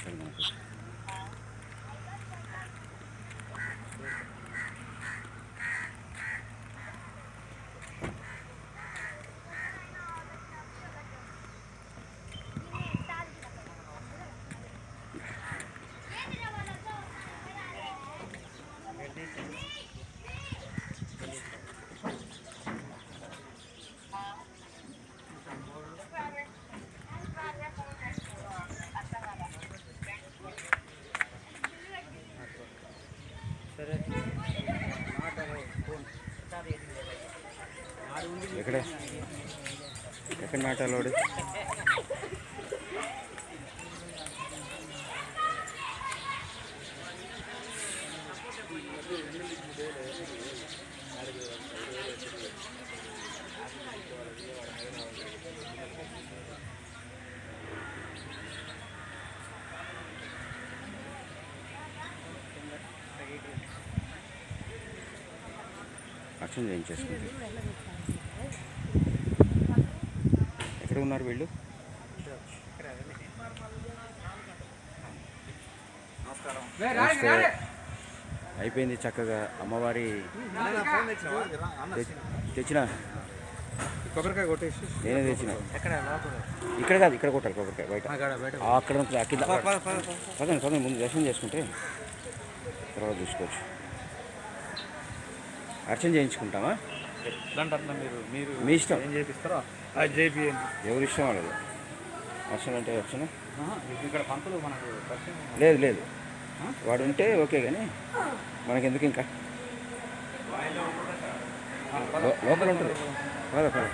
పది నిమిషాలు మనకు ఎక్కడ ఎక్కడ నాటాలోడు అర్చన చేయించేసుకుంది ఎక్కడ ఉన్నారు వీళ్ళు. అయిపోయింది చక్కగా అమ్మవారి తెచ్చిన? కొబ్బరికాయ కొట్టేసి. నేనే తెచ్చిన. ఎక్కడ? లోపల. ఇక్కడ కాదు ఇక్కడ కొట్టాలి కొబ్బరికాయ బయట. అక్కడ అక్కడ పదండి పదండి ముందు దర్శనం చేసుకుంటే తర్వాత చూసుకోవచ్చు. అర్చన చేయించుకుంటామా? ఎట్లాంటి అట్లా మీరు? మీరు మీ ఇష్టం. ఏం చేపిస్తారో అది చేపియండి ఎవరి ఇష్టం వాళ్ళది? అర్చన అంటే అర్చన? ఆహా, ఇక్కడ పంతులు మనకు పరిచయం లేదు లేదు. వాడు ఉంటే ఓకే కానీ మనకెందుకు ఇంకా? లోపల ఉంటుంది. పద పద.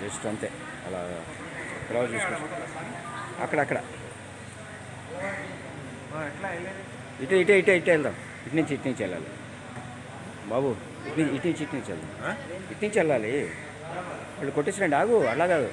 జస్ట్ అంతే. అలా తర్వాత చూసుకోవచ్చు అక్కడ అక్కడ ఎట్లా వెళ్ళేది ఇటే ఇటే ఇటే ఇటే వెళ్దాం. ఇటు నుంచి ఇటు నుంచి వెళ్ళాలి. బాబు ఇటు నుంచి ఇటు నుంచి ఇటు నుంచి వెళ్దాం. ఇటు నుంచి వెళ్ళాలి. వాళ్ళు కొట్టేసిరండి ఆగు అలా కాదు.